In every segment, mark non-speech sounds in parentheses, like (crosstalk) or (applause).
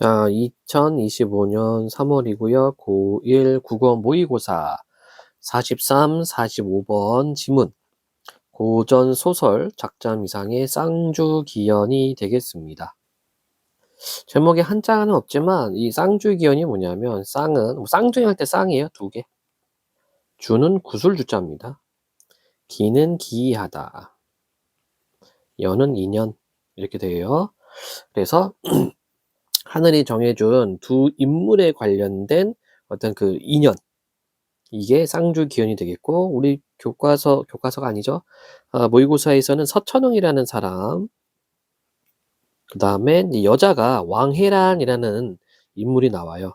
자, 2025년 3월이고요. 고1 국어 모의고사 43, 45번 지문 고전 소설 작자 이상의 쌍주 기연이 되겠습니다. 제목에 한자는 없지만 이 쌍주 기연이 뭐냐면 쌍은 뭐 쌍둥이 할 때 쌍이에요. 두 개. 주는 구슬 주자입니다. 기는 기이하다. 연은 인연 이렇게 돼요. 그래서 (clears throat) 하늘이 정해준 두 인물에 관련된 어떤 그 인연. 이게 쌍주 기연이 되겠고 우리 교과서 교과서가 아니죠? 아, 모의고사에서는 서천웅이라는 사람. 그 다음에 여자가 왕혜란이라는 인물이 나와요.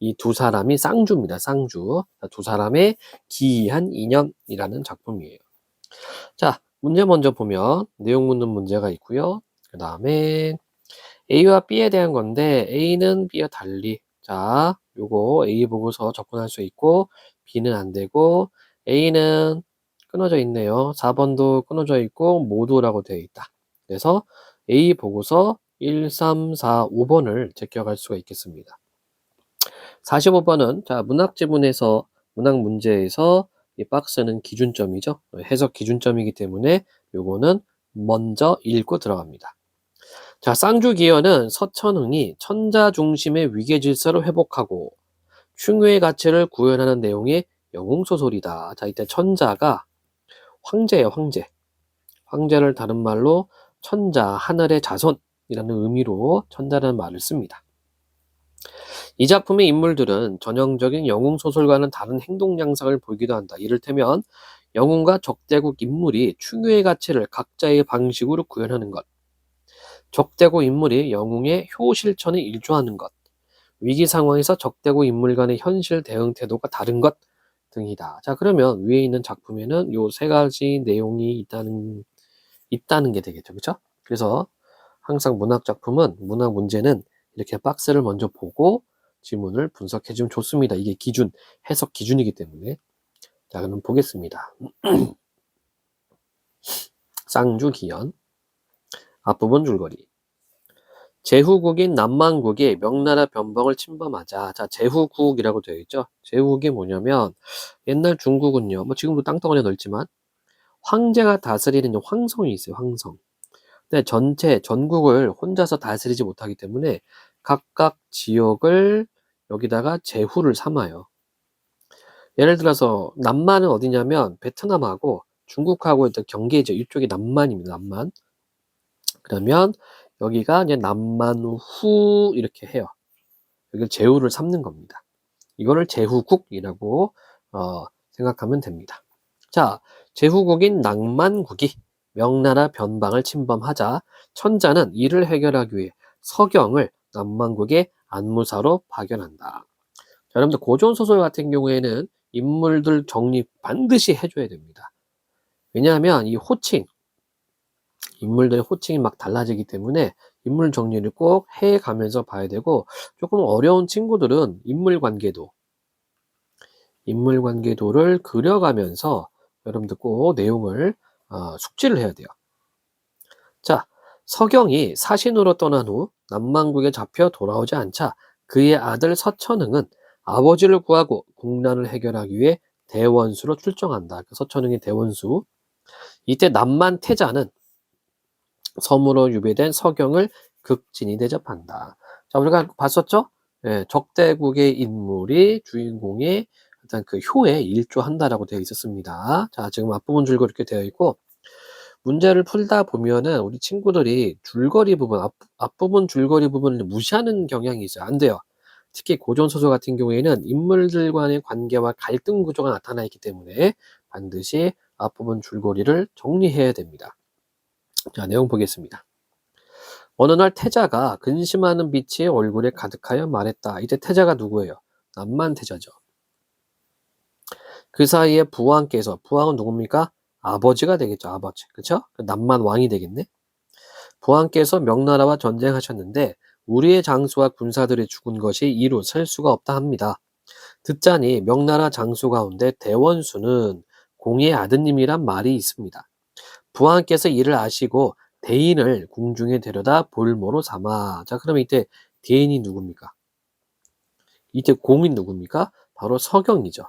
이 두 사람이 쌍주입니다 쌍주. 두 사람의 기이한 인연이라는 작품이에요. 자 문제 먼저 보면 내용 묻는 문제가 있고요. 그 다음에 A와 B에 대한 건데 A는 B와 달리 자 요거 A 보고서 접근할 수 있고 B는 안 되고 A는 끊어져 있네요. 4번도 끊어져 있고 모두라고 되어 있다. 그래서 A 보고서 1, 3, 4, 5번을 제껴갈 수가 있겠습니다. 45번은 자 문학 지문에서 문학 문제에서 이 박스는 기준점이죠. 해석 기준점이기 때문에 요거는 먼저 읽고 들어갑니다. 자, 쌍주기현은 서천흥이 천자 중심의 위계 질서를 회복하고 충유의 가치를 구현하는 내용의 영웅 소설이다. 자, 이때 천자가 황제예요, 황제. 황제를 다른 말로 천자, 하늘의 자손이라는 의미로 천자라는 말을 씁니다. 이 작품의 인물들은 전형적인 영웅 소설과는 다른 행동 양상을 보이기도 한다. 이를테면 영웅과 적대국 인물이 충유의 가치를 각자의 방식으로 구현하는 것. 적대고 인물이 영웅의 효실천에 일조하는 것, 위기 상황에서 적대고 인물 간의 현실 대응 태도가 다른 것 등이다. 자, 그러면 위에 있는 작품에는 요 세 가지 내용이 있다는, 있다는 게 되겠죠. 그쵸? 그래서 항상 문학 작품은, 문학 문제는 이렇게 박스를 먼저 보고 지문을 분석해 주면 좋습니다. 이게 기준, 해석 기준이기 때문에. 자, 그럼 보겠습니다. (clears throat) 쌍주 기연. 앞부분 줄거리. 제후국인 남만국이 명나라 변방을 침범하자. 자, 제후국이라고 되어 있죠. 제후국이 뭐냐면 옛날 중국은요. 뭐 지금도 땅덩어리 넓지만 황제가 다스리는 황성이 있어요. 황성. 근데 전체 전국을 혼자서 다스리지 못하기 때문에 각각 지역을 여기다가 제후를 삼아요. 예를 들어서 남만은 어디냐면 베트남하고 중국하고 경계죠. 이쪽이 남만입니다. 남만. 그러면 여기가 이제 남만후 이렇게 해요. 여기를 제후를 삼는 겁니다. 이거를 제후국이라고 어, 생각하면 됩니다. 자, 제후국인 낭만국이 명나라 변방을 침범하자 천자는 이를 해결하기 위해 서경을 남만국의 안무사로 파견한다. 자, 여러분들 고전 소설 같은 경우에는 인물들 정리 반드시 해줘야 됩니다. 왜냐하면 이 호칭, 인물들의 호칭이 막 달라지기 때문에 인물 정리를 꼭 해 가면서 봐야 되고 조금 어려운 친구들은 인물 관계도 인물 관계도를 그려가면서 여러분들 꼭 내용을 어, 숙지를 해야 돼요. 자, 서경이 사신으로 떠난 후 남만국에 잡혀 돌아오지 않자 그의 아들 서천흥은 아버지를 구하고 국난을 해결하기 위해 대원수로 출정한다. 그 서천흥의 대원수. 이때 남만 태자는 섬으로 유배된 서경을 극진히 대접한다. 자, 우리가 봤었죠? 예, 적대국의 인물이 주인공의 어떤 그 효에 일조한다라고 되어 있었습니다. 자, 지금 앞부분 줄거리 이렇게 되어 있고, 문제를 풀다 보면은 우리 친구들이 줄거리 부분, 앞, 앞부분 줄거리 부분을 무시하는 경향이 있어요. 안 돼요. 특히 고전 소설 같은 경우에는 인물들 간의 관계와 갈등 구조가 나타나 있기 때문에 반드시 앞부분 줄거리를 정리해야 됩니다. 자, 내용 보겠습니다. 어느 날 태자가 근심하는 빛이 얼굴에 가득하여 말했다. 이때 태자가 누구예요? 남만 태자죠. 그 사이에 부왕께서, 부왕은 누굽니까? 아버지가 되겠죠, 아버지. 그쵸? 그 남만 왕이 되겠네? 부왕께서 명나라와 전쟁하셨는데, 우리의 장수와 군사들이 죽은 것이 이루 셀 수가 없다 합니다. 듣자니 명나라 장수 가운데 대원수는 공의 아드님이란 말이 있습니다. 부왕께서 이를 아시고 대인을 궁중에 데려다 볼모로 삼아. 자, 그러면 이때 대인이 누굽니까? 이때 공이 누굽니까? 바로 서경이죠.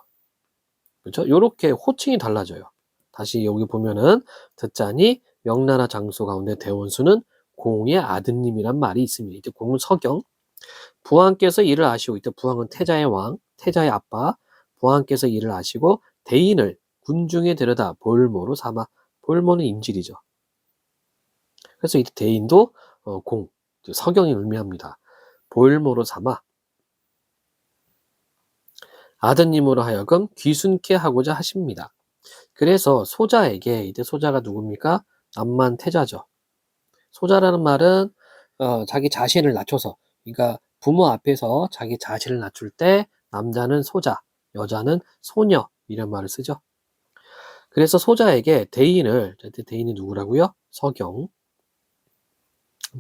그렇죠? 요렇게 호칭이 달라져요. 다시 여기 보면은 듣자니 명나라 장수 가운데 대원수는 공의 아드님이란 말이 있습니다. 이때 공은 서경. 부왕께서 이를 아시고 이때 부왕은 태자의 왕, 태자의 아빠. 부왕께서 이를 아시고 대인을 군중에 데려다 볼모로 삼아 볼모는 인질이죠. 그래서 이때 대인도 어, 공, 서경이 의미합니다. 볼모로 삼아 아드님으로 하여금 귀순케 하고자 하십니다. 그래서 소자에게 이때 소자가 누굽니까? 남만 태자죠. 소자라는 말은 어, 자기 자신을 낮춰서 그러니까 부모 앞에서 자기 자신을 낮출 때 남자는 소자, 여자는 소녀 이런 말을 쓰죠. 그래서 소자에게 대인을 대인이 누구라고요? 서경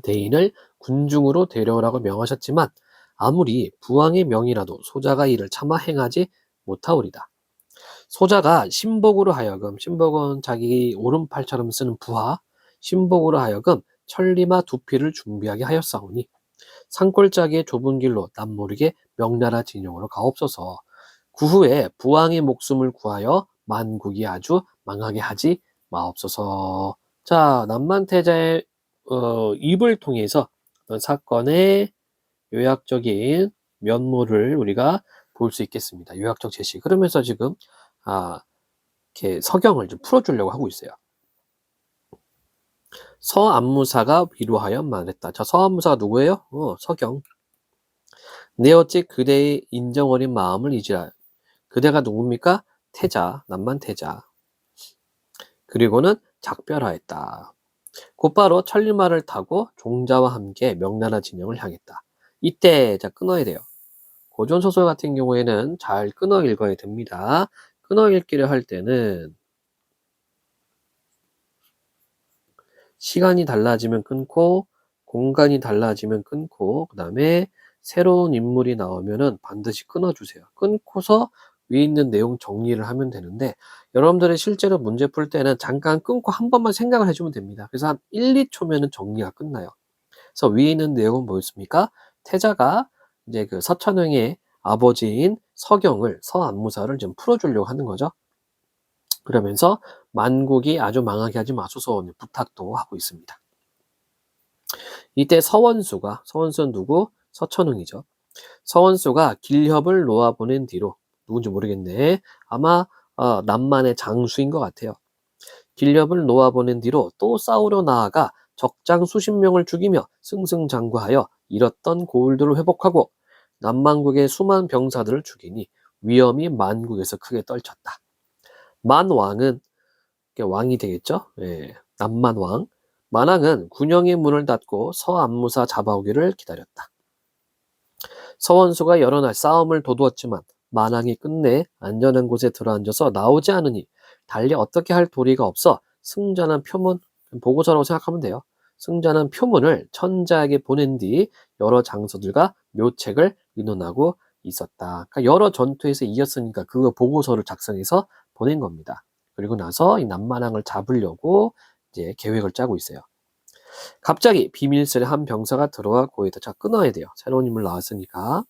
대인을 군중으로 데려오라고 명하셨지만 아무리 부왕의 명이라도 소자가 이를 차마 행하지 못하오리다. 소자가 신복으로 하여금 신복은 자기 오른팔처럼 쓰는 부하 신복으로 하여금 천리마 두피를 준비하게 하였사오니 산골짜기의 좁은 길로 남 모르게 명나라 진영으로 가옵소서. 그 후에 부왕의 목숨을 구하여 만국이 아주 망하게 하지 마옵소서. 자, 남만태자의 어, 입을 통해서 어떤 사건의 요약적인 면모를 우리가 볼 수 있겠습니다. 요약적 제시. 그러면서 지금 아, 이렇게 서경을 좀 풀어주려고 하고 있어요. 서안무사가 위로하여 말했다. 자, 서안무사가 누구예요? 어, 서경. 내 어찌 그대의 인정 어린 마음을 잊으라. 그대가 누굽니까? 태자, 남만 태자. 그리고는 작별하였다. 곧바로 천리마를 타고 종자와 함께 명나라 진영을 향했다. 이때 자 끊어야 돼요. 고전 소설 같은 경우에는 잘 끊어 읽어야 됩니다. 끊어 읽기를 할 때는 시간이 달라지면 끊고 공간이 달라지면 끊고 그 다음에 새로운 인물이 나오면은 반드시 끊어주세요. 끊고서 위에 있는 내용 정리를 하면 되는데 여러분들이 실제로 문제 풀 때는 잠깐 끊고 한 번만 생각을 해주면 됩니다. 그래서 한 1, 2초면은 정리가 끝나요. 그래서 위에 있는 내용은 뭐였습니까? 태자가 이제 그 서천왕의 아버지인 서경을 서안무사를 좀 풀어주려고 하는 거죠. 그러면서 만국이 아주 망하게 하지 마소서 부탁도 하고 있습니다. 이때 서원수가 서원수는 누구? 서천웅이죠. 서원수가 길협을 놓아보낸 뒤로 누군지 모르겠네. 아마 어, 남만의 장수인 것 같아요. 길협을 놓아보낸 뒤로 또 싸우려 나아가 적장 수십 명을 죽이며 승승장구하여 잃었던 고을들을 회복하고 남만국의 수만 병사들을 죽이니 위험이 만국에서 크게 떨쳤다. 만왕은 왕이 되겠죠. 예, 남만왕. 만왕은 군영의 문을 닫고 서안무사 잡아오기를 기다렸다. 서원수가 여러 날 싸움을 도두었지만 만왕이 끝내 안전한 곳에 들어앉아서 나오지 않으니 달리 어떻게 할 도리가 없어 승자는 표문 보고서라고 생각하면 돼요. 승자는 표문을 천자에게 보낸 뒤 여러 장소들과 묘책을 의논하고 있었다. 그러니까 여러 전투에서 이겼으니까 그 보고서를 작성해서 보낸 겁니다. 그리고 나서 이 남만왕을 잡으려고 이제 계획을 짜고 있어요. 갑자기 비밀스레 한 병사가 들어와 고에다 자 끊어야 돼요. 새로운 인물 나왔으니까.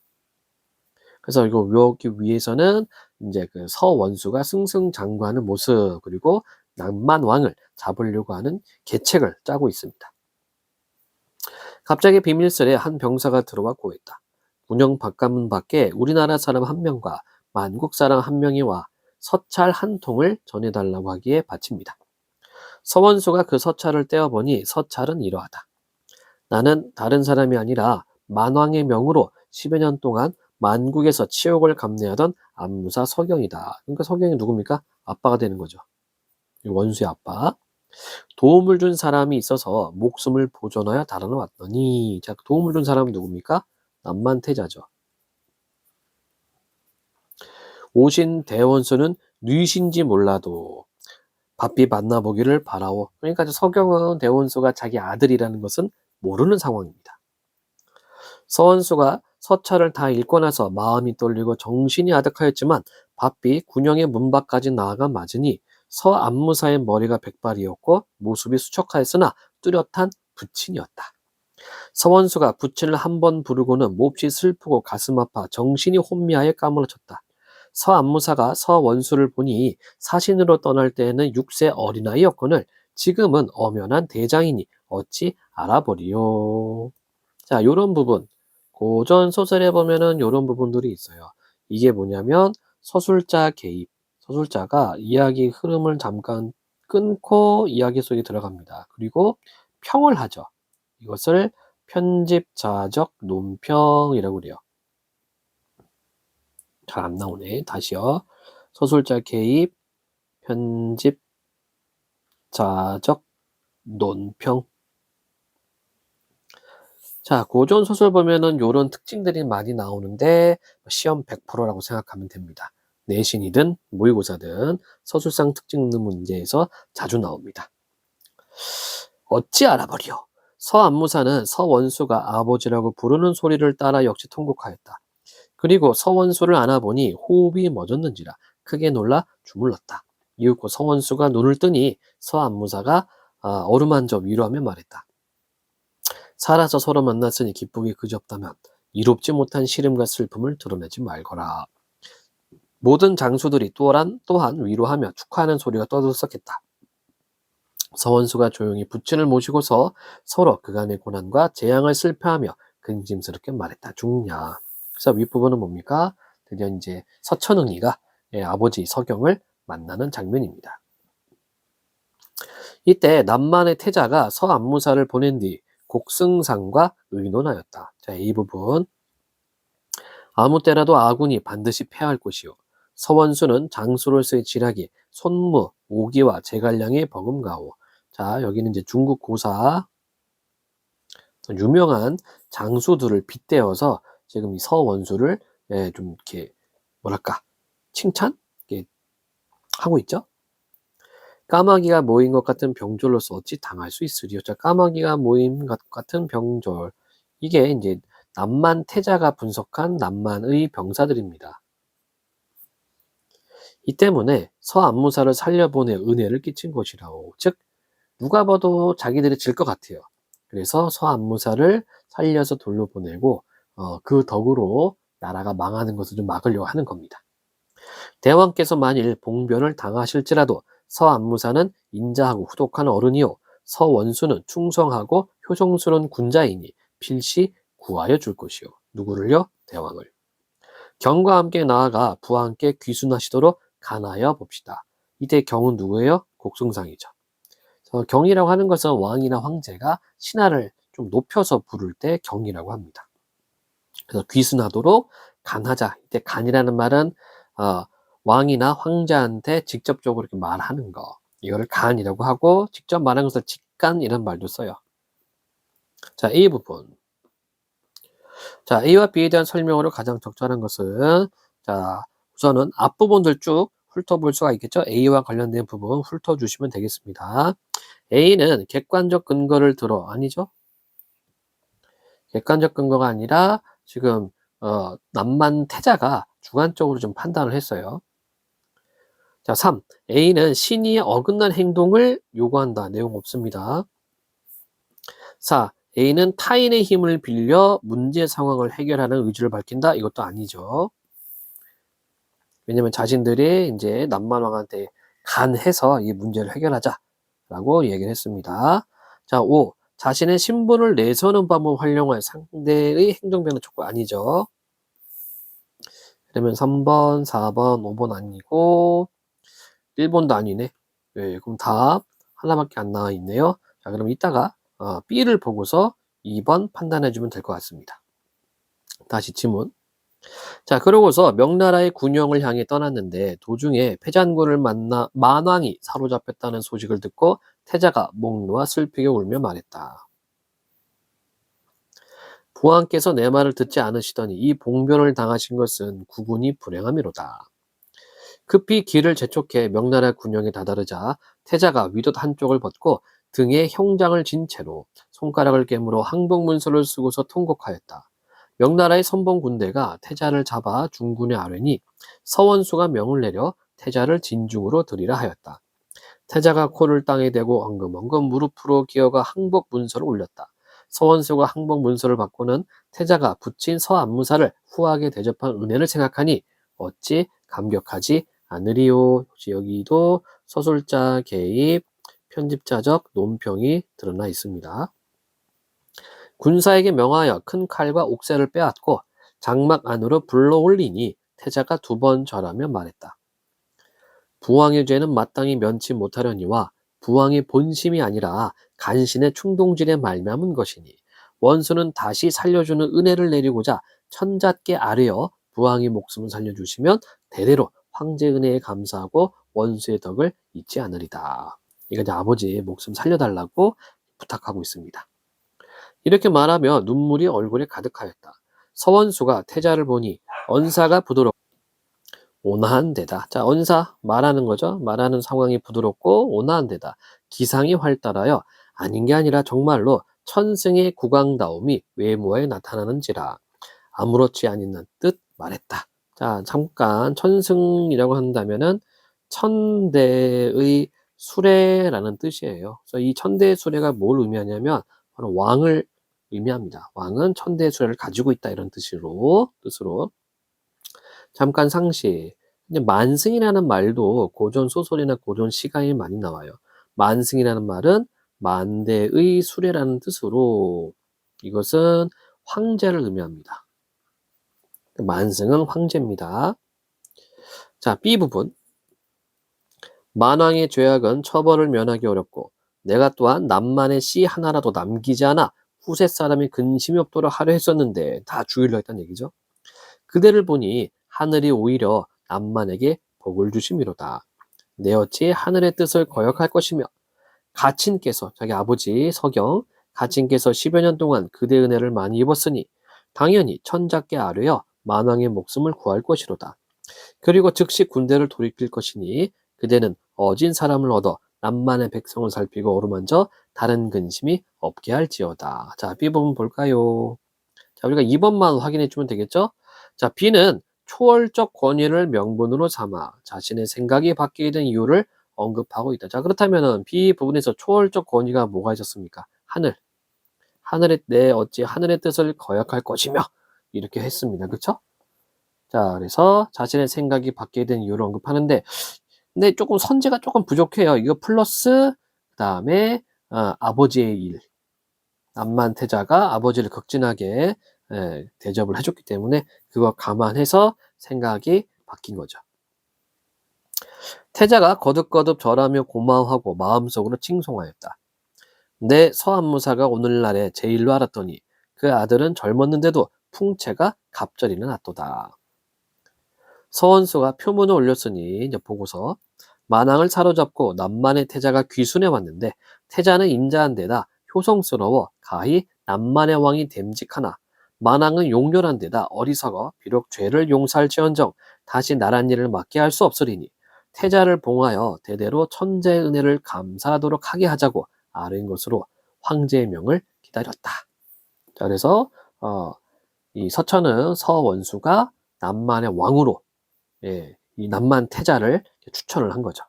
그래서 이거 여기 위에서는 이제 그 서원수가 승승장구하는 모습 그리고 남만왕을 잡으려고 하는 계책을 짜고 있습니다. 갑자기 비밀스레 한 병사가 들어와 고했다. 군영 바깥문 밖에 우리나라 사람 한 명과 만국 사람 한 명이 와 서찰 한 통을 전해달라고 하기에 바칩니다. 서원수가 그 서찰을 떼어보니 서찰은 이러하다. 나는 다른 사람이 아니라 만왕의 명으로 10여 년 동안 만국에서 치욕을 감내하던 안무사 서경이다. 그러니까 서경이 누굽니까? 아빠가 되는 거죠. 원수의 아빠. 도움을 준 사람이 있어서 목숨을 보존하여 달아나왔더니 자 도움을 준 사람은 누굽니까? 남만태자죠. 오신 대원수는 뉘신지 몰라도 바삐 만나보기를 바라오. 그러니까 서경은 대원수가 자기 아들이라는 것은 모르는 상황입니다. 서원수가 서찰을 다 읽고 나서 마음이 떨리고 정신이 아득하였지만 바삐 군영의 문 밖까지 나아가 맞으니 서 안무사의 머리가 백발이었고 모습이 수척하였으나 뚜렷한 부친이었다. 서원수가 부친을 한 번 부르고는 몹시 슬프고 가슴 아파 정신이 혼미하여 까무러쳤다. 서 안무사가 서원수를 보니 사신으로 떠날 때에는 6세 어린아이였거늘 지금은 엄연한 대장이니 어찌 알아보리요. 자, 요런 부분. 고전 소설에 보면은 요런 부분들이 있어요. 이게 뭐냐면 서술자 개입. 서술자가 이야기 흐름을 잠깐 끊고 이야기 속에 들어갑니다. 그리고 평을 하죠. 이것을 편집자적 논평이라고 그래요. 잘 안 나오네. 다시요. 서술자 개입, 편집자적 논평. 자, 고전 소설 보면은 요런 특징들이 많이 나오는데 시험 100%라고 생각하면 됩니다. 내신이든 모의고사든 서술상 특징 있는 문제에서 자주 나옵니다. 어찌 알아버리오? 서안무사는 서원수가 아버지라고 부르는 소리를 따라 역시 통곡하였다. 그리고 서원수를 안아보니 호흡이 멎었는지라 크게 놀라 주물렀다. 이윽고 서원수가 눈을 뜨니 서안무사가 아, 어루만져 위로하며 말했다. 살아서 서로 만났으니 기쁘기 그지없다면 이롭지 못한 시름과 슬픔을 드러내지 말거라. 모든 장수들이 또한, 또한 위로하며 축하하는 소리가 떠들썩했다. 서원수가 조용히 부친을 모시고서 서로 그간의 고난과 재앙을 슬퍼하며 근심스럽게 말했다. 죽냐. 그래서 윗부분은 뭡니까? 드디어 이제 서천응이가 예, 아버지 서경을 만나는 장면입니다. 이때 남만의 태자가 서안무사를 보낸 뒤 곡승상과 의논하였다. 자, 이 부분. 아무 때라도 아군이 반드시 패할 것이요. 서원수는 장수로서의 지략이 손무, 오기와 제갈량의 버금가오. 자, 여기는 이제 중국 고사 유명한 장수들을 빗대어서 지금 이 서원수를 예, 좀 이렇게 뭐랄까 칭찬 이렇게 하고 있죠. 까마귀가 모인 것 같은 병졸로서 어찌 당할 수 있으리요. 자, 까마귀가 모인 것 같은 병졸 이게 이제 남만 태자가 분석한 남만의 병사들입니다. 이 때문에 서안무사를 살려보내 은혜를 끼친 것이라오. 즉 누가 봐도 자기들이 질 것 같아요. 그래서 서안무사를 살려서 돌려보내고 어, 그 덕으로 나라가 망하는 것을 좀 막으려고 하는 겁니다. 대왕께서 만일 봉변을 당하실지라도 서안무사는 인자하고 후독한 어른이요 서원수는 충성하고 효성스러운 군자이니 필시 구하여 줄 것이요. 누구를요? 대왕을. 경과 함께 나아가 부하 함께 귀순하시도록 간하여 봅시다. 이때 경은 누구예요? 곡승상이죠. 경이라고 하는 것은 왕이나 황제가 신하를 좀 높여서 부를 때 경이라고 합니다. 그래서 귀순하도록 간하자. 이때 간이라는 말은 어, 왕이나 황자한테 직접적으로 이렇게 말하는 거. 이거를 간이라고 하고 직접 말하는 것을 직간 이런 말도 써요. 자, A 부분. 자, A와 B에 대한 설명으로 가장 적절한 것은 자, 우선은 앞부분들 쭉 훑어볼 수가 있겠죠. A와 관련된 부분 훑어주시면 되겠습니다. A는 객관적 근거를 들어 아니죠? 객관적 근거가 아니라 지금 어, 남만 태자가 주관적으로 좀 판단을 했어요. 자, 3. A는 신이 어긋난 행동을 요구한다. 내용 없습니다. 4. A는 타인의 힘을 빌려 문제 상황을 해결하는 의지를 밝힌다. 이것도 아니죠. 왜냐면 자신들이 이제 남만왕한테 간해서 이 문제를 해결하자라고 얘기를 했습니다. 자, 5. 자신의 신분을 내서는 방법 활용할 상대의 행동 변화 촉구 아니죠. 그러면 3번, 4번, 5번 아니고 1번도 아니네. 네, 그럼 답 하나밖에 안 나와 있네요. 자, 그럼 이따가 어, B를 보고서 2번 판단해 주면 될 것 같습니다. 다시 지문. 자, 그러고서 명나라의 군영을 향해 떠났는데 도중에 패잔군을 만나 만왕이 사로잡혔다는 소식을 듣고 태자가 목 놓아 슬프게 울며 말했다. 부왕께서 내 말을 듣지 않으시더니 이 봉변을 당하신 것은 구군이 불행함이로다. 급히 길을 재촉해 명나라 군영에 다다르자 태자가 위옷 한쪽을 벗고 등에 형장을 진 채로 손가락을 깨물어 항복문서를 쓰고서 통곡하였다. 명나라의 선봉 군대가 태자를 잡아 중군에 아뢰니 서원수가 명을 내려 태자를 진중으로 들이라 하였다. 태자가 코를 땅에 대고 엉금엉금 무릎으로 기어가 항복 문서를 올렸다. 서원수가 항복 문서를 받고는 태자가 붙인 서안무사를 후하게 대접한 은혜를 생각하니 어찌 감격하지 않으리요. 혹시 여기도 서술자 개입, 편집자적 논평이 드러나 있습니다. 군사에게 명하여 큰 칼과 옥새를 빼앗고 장막 안으로 불러올리니 태자가 두 번 절하며 말했다. 부왕의 죄는 마땅히 면치 못하려니와 부왕의 본심이 아니라 간신의 충동질에 말미암은 것이니 원수는 다시 살려주는 은혜를 내리고자 천잣게 아뢰어 부왕의 목숨을 살려주시면 대대로 황제 은혜에 감사하고 원수의 덕을 잊지 않으리다. 이제 아버지의 목숨 살려달라고 부탁하고 있습니다. 이렇게 말하며 눈물이 얼굴에 가득하였다. 서원수가 태자를 보니 언사가 부드럽고 온화한 데다. 자, 언사 말하는 거죠. 말하는 상황이 부드럽고 온화한 데다. 기상이 활달하여 아닌 게 아니라 정말로 천승의 국왕다움이 외모에 나타나는지라 아무렇지 아니한 뜻 말했다. 자, 잠깐 천승이라고 한다면은 천대의 수레라는 뜻이에요. 그래서 이 천대의 수레가 뭘 의미하냐면 바로 왕을 의미합니다. 왕은 천대의 수레를 가지고 있다 이런 뜻으로 뜻으로 잠깐 상시. 근데 만승이라는 말도 고전 소설이나 고전 시가에 많이 나와요. 만승이라는 말은 만대의 수레라는 뜻으로 이것은 황제를 의미합니다. 만승은 황제입니다. 자, B 부분. 만왕의 죄악은 처벌을 면하기 어렵고 내가 또한 남만의 씨 하나라도 남기지 않아 후세 사람이 근심이 없도록 하려 했었는데 다 죽이려 했단 얘기죠. 그대를 보니 하늘이 오히려 남만에게 복을 주심이로다. 내 어찌 하늘의 뜻을 거역할 것이며 가친께서 자기 아버지 서경 가친께서 10여 년 동안 그대 은혜를 많이 입었으니 당연히 천자께 아뢰어 만왕의 목숨을 구할 것이로다. 그리고 즉시 군대를 돌이킬 것이니 그대는 어진 사람을 얻어 남만의 백성을 살피고 어루만져 다른 근심이 없게 할지어다. 자, B 부분 볼까요? 자, 우리가 2번만 확인해 주면 되겠죠? 자, B는 초월적 권위를 명분으로 삼아 자신의 생각이 바뀌게 된 이유를 언급하고 있다. 자, 그렇다면 B 부분에서 초월적 권위가 뭐가 있었습니까? 하늘. 하늘의 내 어찌 하늘의 뜻을 거역할 것이며 이렇게 했습니다. 그렇죠? 자, 그래서 자신의 생각이 바뀌게 된 이유를 언급하는데 근데 조금 선제가 조금 부족해요. 이거 플러스 그 다음에 어, 아버지의 일. 남만 태자가 아버지를 극진하게 예, 대접을 해줬기 때문에 그거 감안해서 생각이 바뀐 거죠. 태자가 거듭거듭 절하며 고마워하고 마음속으로 칭송하였다. 내 서안무사가 오늘날에 제일로 알았더니 그 아들은 젊었는데도 풍채가 갑절이는 낫도다. 서원수가 표문을 올렸으니 보고서 만왕을 사로잡고 남만의 태자가 귀순해 왔는데 태자는 인자한 데다 효성스러워 가히 남만의 왕이 됨직하나 만왕은 용렬한 데다 어리석어 비록 죄를 용서할지언정 다시 나란 일을 맡게 할 수 없으리니 태자를 봉하여 대대로 천재의 은혜를 감사하도록 하게 하자고 아뢰인 것으로 황제의 명을 기다렸다. 자, 그래서 어, 이 서천은 서원수가 남만의 왕으로 예, 이 남만 태자를 추천을 한 거죠.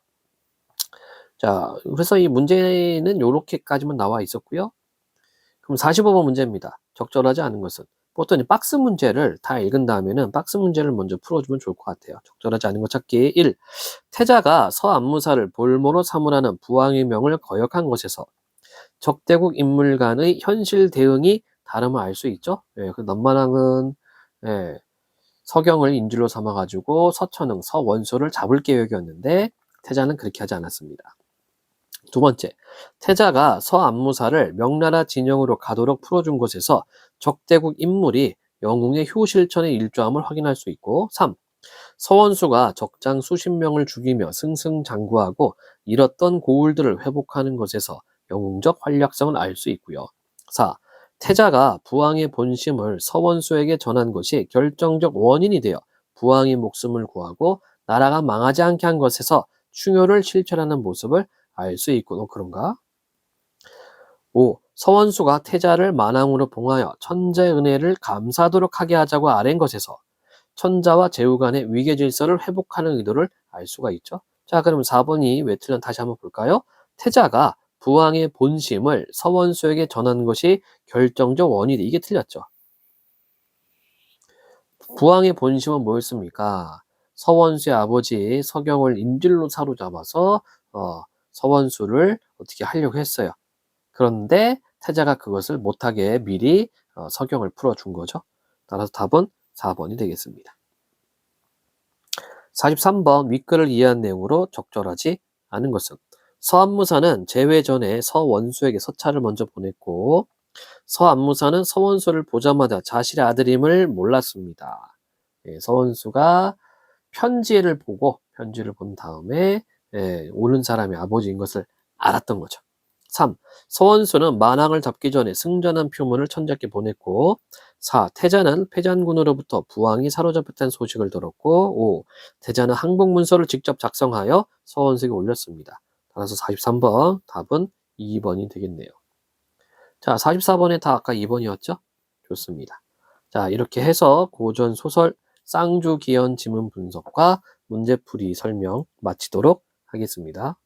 자, 그래서 이 문제는 이렇게까지만 나와 있었고요. 그럼 45번 문제입니다. 적절하지 않은 것은 보통 이 박스 문제를 다 읽은 다음에는 박스 문제를 먼저 풀어주면 좋을 것 같아요. 적절하지 않은 것 찾기 1. 태자가 서안무사를 볼모로 사문하는 부왕의 명을 거역한 것에서 적대국 인물 간의 현실 대응이 다름을 알 수 있죠. 예, 그 남만왕은 예, 서경을 인질로 삼아가지고 서천흥, 서원수를 잡을 계획이었는데 태자는 그렇게 하지 않았습니다. 두 번째, 태자가 서안무사를 명나라 진영으로 가도록 풀어준 곳에서 적대국 인물이 영웅의 효실천에 일조함을 확인할 수 있고 3. 서원수가 적장 수십 명을 죽이며 승승장구하고 잃었던 고울들을 회복하는 것에서 영웅적 활약성을 알 수 있고요. 4. 태자가 부왕의 본심을 서원수에게 전한 것이 결정적 원인이 되어 부왕의 목숨을 구하고 나라가 망하지 않게 한 것에서 충효를 실천하는 모습을 알 수 있고 너 그런가? 5. 서원수가 태자를 만왕으로 봉하여 천자의 은혜를 감사하도록 하게 하자고 아랜 것에서 천자와 제후 간의 위계 질서를 회복하는 의도를 알 수가 있죠. 자, 그럼 4번이 왜 틀렸나 다시 한번 볼까요? 태자가 부왕의 본심을 서원수에게 전한 것이 결정적 원인이 이게 틀렸죠. 부왕의 본심은 뭐였습니까? 서원수의 아버지 서경을 인질로 사로잡아서 어, 서원수를 어떻게 하려고 했어요. 그런데 태자가 그것을 못하게 미리 어, 서경을 풀어준 거죠. 따라서 답은 4번이 되겠습니다. 43번 윗글을 이해한 내용으로 적절하지 않은 것은 서안무사는 재회 전에 서원수에게 서찰을 먼저 보냈고 서안무사는 서원수를 보자마자 자신의 아들임을 몰랐습니다. 예, 서원수가 편지를 보고 편지를 본 다음에 예, 오는 사람이 아버지인 것을 알았던 거죠. 3. 서원수는 만왕을 잡기 전에 승전한 표문을 천자께 보냈고 4. 태자는 패잔군으로부터 부왕이 사로잡혔다는 소식을 들었고 5. 태자는 항복문서를 직접 작성하여 서원수에게 올렸습니다. 따라서 43번 답은 2번이 되겠네요. 자, 44번에 다 아까 2번이었죠? 좋습니다. 자, 이렇게 해서 고전 소설 쌍주 기현 지문 분석과 문제풀이 설명 마치도록 하겠습니다.